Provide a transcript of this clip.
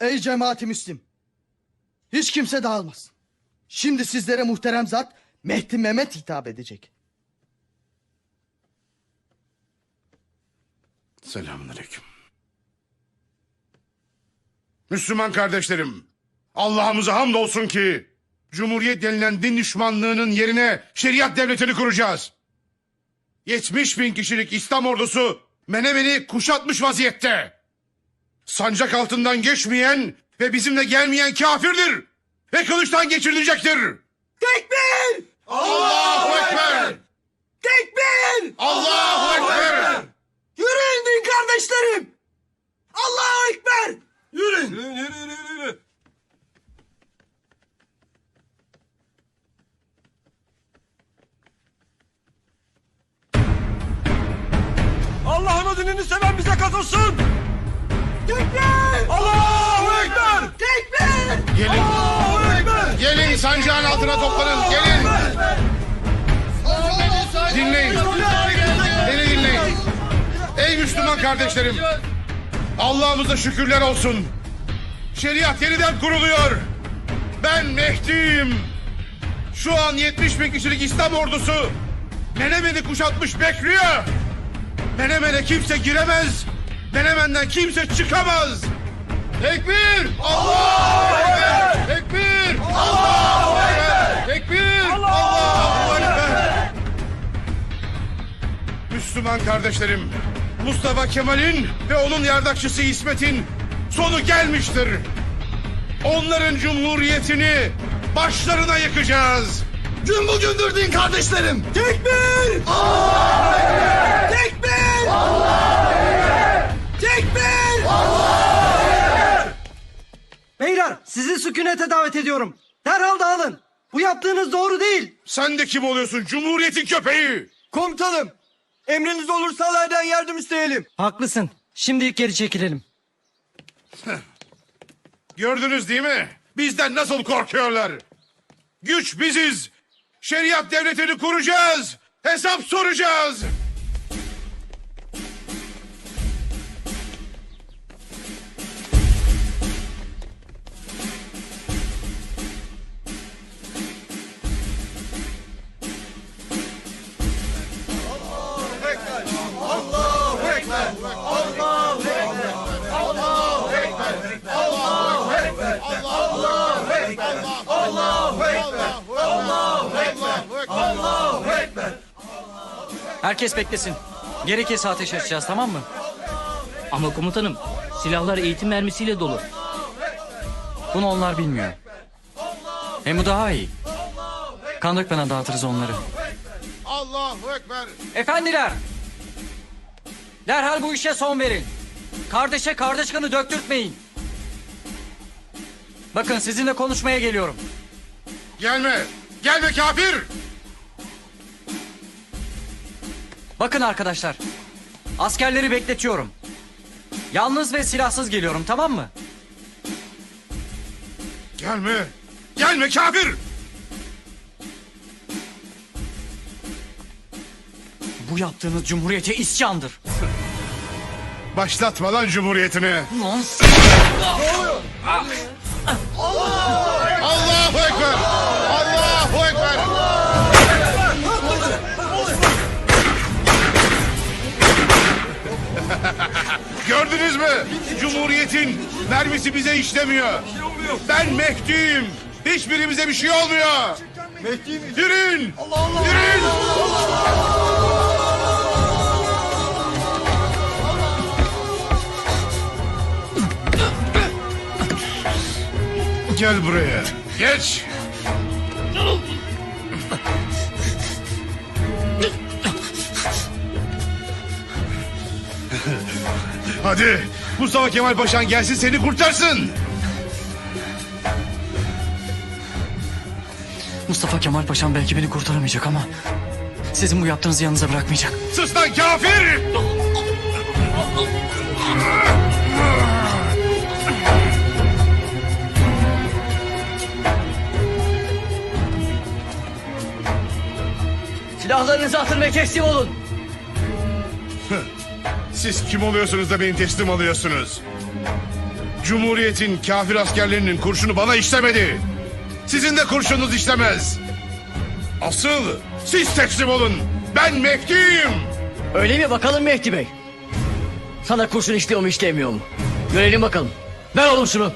Ey cemaati Müslim! Hiç kimse dağılmasın. Şimdi sizlere muhterem zat Mehdi Mehmet hitap edecek. Selamünaleyküm. Müslüman kardeşlerim, Allah'ımıza hamdolsun ki Cumhuriyet denilen din düşmanlığının yerine şeriat devletini kuracağız. 70 bin kişilik İslam ordusu Menemen'i kuşatmış vaziyette. Sancak altından geçmeyen ve bizimle gelmeyen kafirdir ve kılıçtan geçirilecektir. Tekbir! Allahu Ekber! Tekbir! Allahu Ekber! Yürüyün din kardeşlerim! Allahu Ekber! Yürüyün. Allah'ın dinini seven bize katılsın. Tekbir! Allahu Ekber. Tekbir! Gelin, Allahu Ekber. gelin sancağın altına toplanın, gelin. Dinleyin. Beni dinleyin. Ey Müslüman kardeşlerim. Allah'ımıza şükürler olsun. Şeriat yeniden kuruluyor. Ben Mehdi'yim. Şu an 70 bin kişilik İslam ordusu Menemen'i kuşatmış bekliyor. Menemen'e kimse giremez. Menemen'den kimse çıkamaz. Tekbir! Allahu Ekber! Tekbir! Allahu Ekber! Tekbir! Allahu Ekber! Müslüman kardeşlerim, Mustafa Kemal'in ve onun yardakçısı İsmet'in sonu gelmiştir. Onların cumhuriyetini başlarına yıkacağız. Gün bugündür din kardeşlerim! Tekbir! Allahu Ekber! Sizi sükunete davet ediyorum. Derhal dağılın. Bu yaptığınız doğru değil. Sen de kim oluyorsun cumhuriyetin köpeği? Komutanım. Emriniz olursa alaydan yardım isteyelim. Haklısın. Şimdilik geri çekilelim. Gördünüz değil mi? Bizden nasıl korkuyorlar? Güç biziz. Şeriat devletini kuracağız. Hesap soracağız. Herkes beklesin. Gerekirse ateş açacağız tamam mı? Ama komutanım silahlar eğitim mermisiyle dolu. Bunu onlar bilmiyor. Hem bu daha iyi. Kan dökmeden dağıtırız onları. Allahu Ekber. Efendiler! Derhal bu işe son verin. Kardeşe kardeş kanı döktürtmeyin. Bakın sizinle konuşmaya geliyorum. Gelme. Gelme kafir. Bakın arkadaşlar. Askerleri bekletiyorum. Yalnız ve silahsız geliyorum tamam mı? Gelme. Gelme kafir. Bu yaptığınız cumhuriyete isyandır. Başlatma lan cumhuriyetini. Lan Allahu Ekber. Allahu Ekber. Gördünüz mü? Cumhuriyetin mermisi bize işlemiyor. Ben Mehdi'yim. Hiçbirimize bir şey olmuyor. Yürüyün. Yürüyün. Gel buraya. Geç. Hadi Mustafa Kemal Paşa'nın gelsin seni kurtarsın. Mustafa Kemal Paşam belki beni kurtaramayacak ama... ...sizin bu yaptığınızı yanınıza bırakmayacak. Sus lan kafir! Silahlarınızı atın ve teslim olun. Siz kim oluyorsunuz da beni teslim alıyorsunuz? Cumhuriyetin kafir askerlerinin kurşunu bana işlemedi. Sizin de kurşununuz işlemez. Asıl siz teslim olun. Ben Mehdi'yim. Öyle mi bakalım Mehdi Bey? Sana kurşun işliyor mu işlemiyor mu? Görelim bakalım. Ver oğlum şunu.